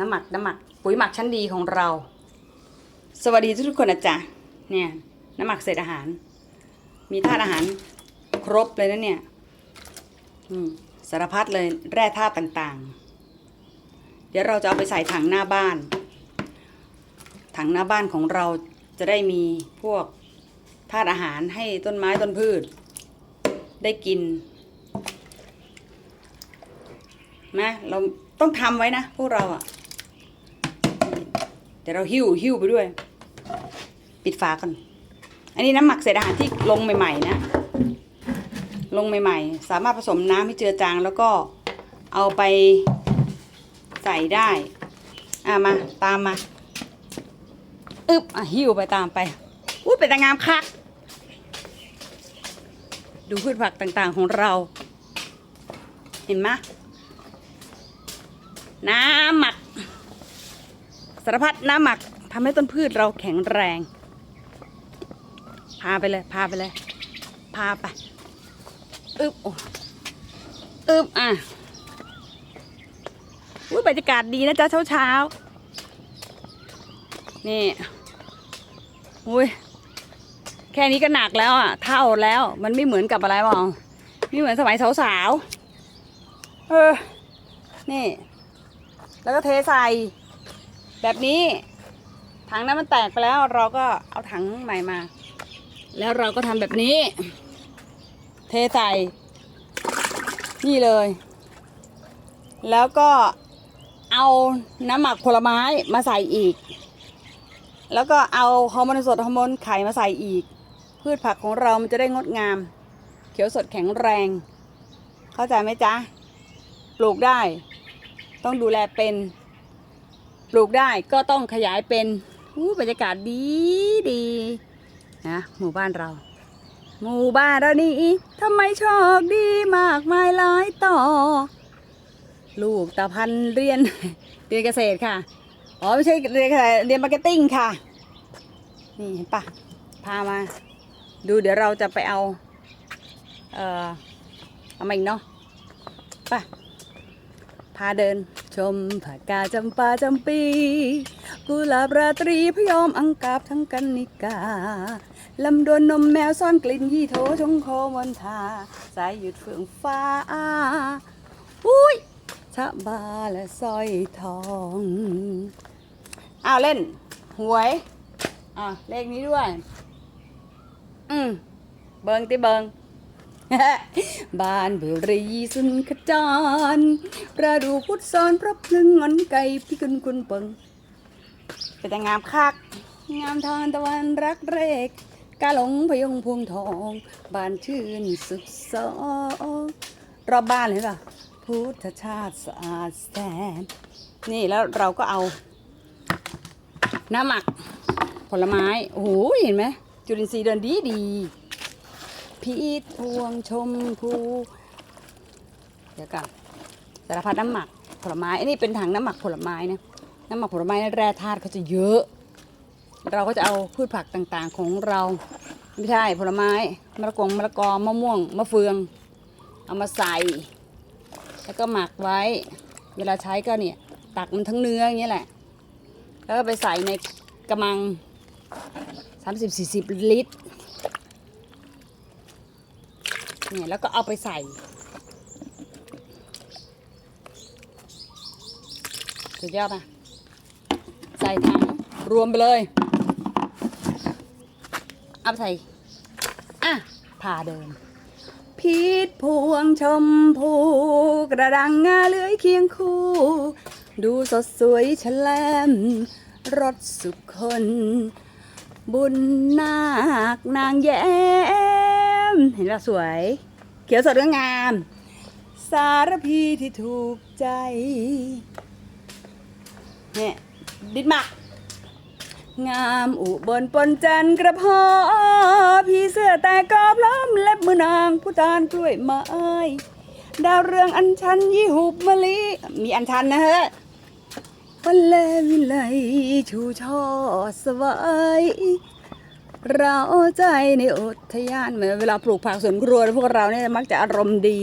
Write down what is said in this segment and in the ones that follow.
น้ำหมักน้ำหมักปุ๋ยหมักชั้นดีของเรา สวัสดีทุกคนนะจ๊ะเนี่ยน้ำหมักเศษอาหาร มีธาตุอาหารครบเลยนะเนี่ยสารพัดเลยแร่ธาตุต่างๆ เดี๋ยวเราจะเอาไปใส่ถังหน้าบ้าน ถังหน้าบ้านของเราจะได้มีพวกธาตุอาหารให้ต้นไม้ต้นพืช ได้กินนะเราต้องทำไว้นะ พวกเราอะ่ะ ดี๋ยวเราหิ้วหิ้วไปด้วย ปิดฝาก่อนอันนี้น้ำหมักเศษอาหารที่ลงใหม่ ๆ นะ ลงใหม่ ๆ สามารถผสมน้ำให้เจือจางแล้วก็เอาไปใส่ได้ อะมาตามมา อึบอะหิ้วไปตามไปอุ้ยเป็นตางามคัก ดูพืชผักต่างๆของเรา เห็นไหมน้ำหมัก สารพัดน้ำหมักทำให้ต้นพืชเราแข็งแรง พาไปเลย พาไปเลย พาไปอึบโอ้อึบอะอุ้ยบรรยากาศดีนะจ๊ะเช้าเช้านี่อุ้ยแค่นี้ก็หนักแล้วอะ เท่าแล้ว มันไม่เหมือนกับอะไรบ้างไม่เหมือนสมัยสาวๆเออนี่ แล้วก็เทใส่ แบบนี้ถังนั้นมันแตกไปแล้วเราก็เอาถังใหม่มา แล้วเราก็ทำแบบนี้ เทใส่นี่เลย แล้วก็เอาน้ำหมักผลไม้มาใส่อีก แล้วก็เอาฮอร์โมนสดฮอร์โมนไข่มาใส่อีก พืชผักของเรามันจะได้งดงาม เขียวสดแข็งแรง เข้าใจไหมจ๊ะ ปลูกได้ ต้องดูแลเป็น ปลูกได้ก็ต้องขยายเป็นอู้บรรยากาศดีดีนะหมู่บ้านเราหมู่บ้านเรานี่ทำไมโชคดีมากมายหลายต่อ ลูกตาพันเรียนเรียนเกษตรค่ะ อ๋อไม่ใช่เรียนเกษตรเรียนมาร์เก็ตติ้งค่ะ นี่เห็นปะพามา ดูเดี๋ยวเราจะไปเอา เอ่อเอามาอีกเนาะไป พาเดินชมผักกาจำปาจำปีกุหลาบราตรีพยอมอังกาบทั้งกันนิกาลำดวนนมแมวซ่อนกลิ่นยี่โถชงโคมนทา สายหยุดเฟื่องฟ้าอุ้ยชะบาและสร้อยทองอ้าวเล่น หวยอะเลขนี้ด้วย อืมเบิงติเบิง บ้านบุรีสุนขจร ประดูพุทธซ้อนพระพลึงงอนไก่พี่กุนกุนเปิงเป็นแต่งามคัก งามทานตะวันรักเรกกาหลงพยงพวงทองบ้านชื่นสุขสองรอบบ้านเลยป่ะพุทธชาติสะอาดแสน นี่แล้วเราก็เอาน้ำหมักผลไม้ โอ้โหเห็นไหมจุลินทรีย์เดินดีดี พีชพวงชมพูเดี๋ยวกันสารพัดน้ำหมักผลไม้อันนี้เป็นถังน้ำหมักผลไม้นะน้ำหมักผลไม้แร่ธาตุเขาจะเยอะ เราก็จะเอาพืชผักต่างๆของเราไม่ใช่ผลไม้มะละกงมะละกอมะม่วงมะเฟือง เอามาใส่ แล้วก็หมักไว้ เวลาใช้ก็เนี่ยตักมันทั้งเนื้ออย่างเงี้ยแหละ แล้วก็ไปใส่ในกระมัง 30-40 ลิตร เนี่ยแล้วก็เอาไปใส่ สุดยอดป่ะ ใส่ถังรวมไปเลย เอาไปใส่ อะพาเดินพีชพวงชมพู กระดังงาเลื้อยเคียงคู่ ดูสดสวยแฉลมรสสุขคน บุญนาคนางแย้ ม เห็นแล้วสวย เขียวสดก็งาม สารพีที่ถูกใจเนี่ยดิดมัก งามอุบลปนจันกระเพาะพี่เสื้อแต่ก็พร้อมเล็บมือนางผู้ตานกล้วยไม้ดาวเรืองอัญชันยี่หุบมะลิมีอัญชันนะฮะวันแลวิไลชูช่อสวาย เราใจในอุทยานเหมือนเวลาปลูกผักสวนครัวพวกเราเนี่ยมักจะอารมณ์ดี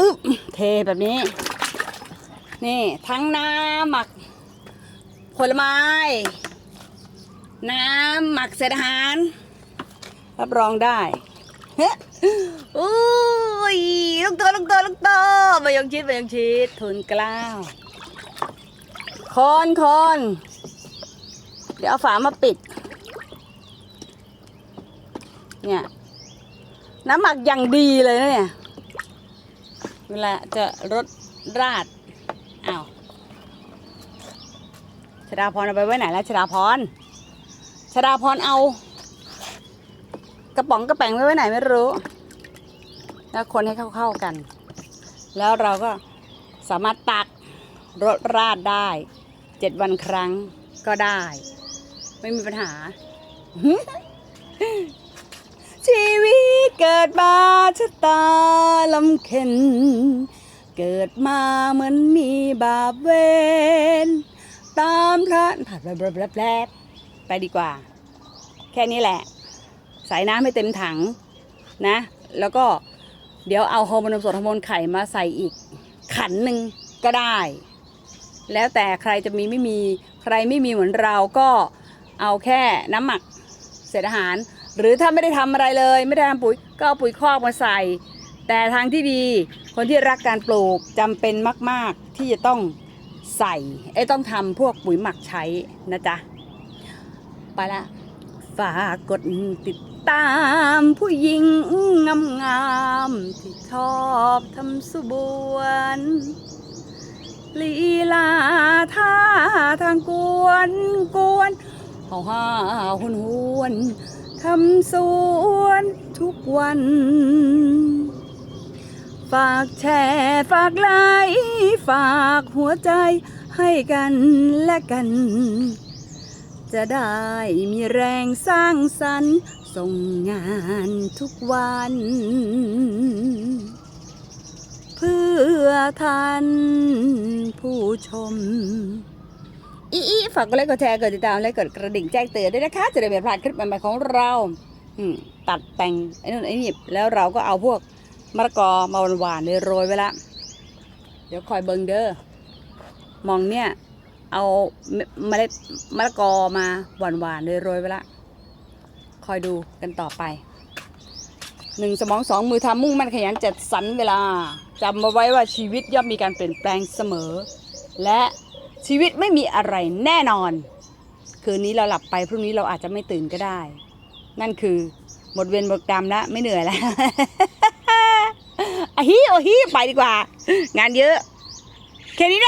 อึ๊บเทแบบนี้ นี่ทั้งน้ำหมัก ผลไม้ น้ำหมักเศษอาหาร รับรองได้เฮ้อุ้ยลูกโตลูกโตลูกโตมายงชิดมายงชิดทุนกล้าว คนคนเดี๋ยวเอาฝามาปิด เนี่ย น้ำหมักอย่างดีเลยนะเนี่ย เวลาจะรดราดอ้าวชดาพรเอาไปไว้ไหนแล้วชดาพรชดาพรเอา กระป๋องกระแป๋งไว้ไว้ไหนไม่รู้ แล้วคนให้เข้าๆกัน แล้วเราก็สามารถตักรดราดได้ เจ็ดวันครั้งก็ได้ ไม่มีปัญหา ชีวิตเกิดมาชะตาลำเค็น เกิดมาเหมือนมีบาปเวรตามพระผัดแบบแบบแบบไปดีกว่า แค่นี้แหละ ใส่น้ำให้เต็มถังนะ แล้วก็เดี๋ยวเอาฮอร์โมนนสดฮอร์โมนไข่มาใส่อีกขันหนึ่งก็ได้ แล้วแต่ใครจะมีไม่มีใครไม่มีเหมือนเราก็เอาแค่น้ำหมักเศษอาหาร หรือถ้าไม่ได้ทำอะไรเลย ไม่ได้ทำปุ๋ยก็เอาปุ๋ยคอกมาใส่ แต่ทางที่ดีคนที่รักการปลูกจำเป็นมาก ๆ ที่จะต้องใส่ไอ้ต้องทำพวกปุ๋ยหมักใช้นะจ๊ะ ไปละ ฝากกดติดตามผู้หญิงงามงามๆที่ชอบทำสุบวน ลีลาท่าทางกวนกวนเฮาห้าหุนหวนทำสวนทุกวัน ฝากแชร์ฝากไลค์ฝากหัวใจให้กันและกัน จะได้มีแรงสร้างสรรค์ส่งงานทุกวัน เพื่อท่านผู้ชม อีอีฝากกดไลค์กดแชร์กดติดตามและกดกระดิ่งแจ้งเตือนด้วยนะคะ จะได้ไม่พลาดคลิปใหม่ๆของเราตัดแต่งไอ้นู่นไอ้นี่แล้วเราก็เอาพวกมะละกอมาหวานๆเลยโรยไว้ละเดี๋ยวคอยเบิงเด้อมองเนี่ย เอาเมเมล็ดมะละกอมาหวานๆเลยโรยไว้ละคอยดูกันต่อไปหนึ่งสมองสองมือทำมุ่งมั่นขยันจัดสรรเวลา จำมาไว้ว่าชีวิตย่อมมีการเปลี่ยนแปลงเสมอ และชีวิตไม่มีอะไรแน่นอน คืนนี้เราหลับไปพรุ่งนี้เราอาจจะไม่ตื่นก็ได้ นั่นคือหมดเวรหมดกรรมแล้วไม่เหนื่อยแล้วอะฮีโอฮีไปดีกว่า งานเยอะแค่นี้นะ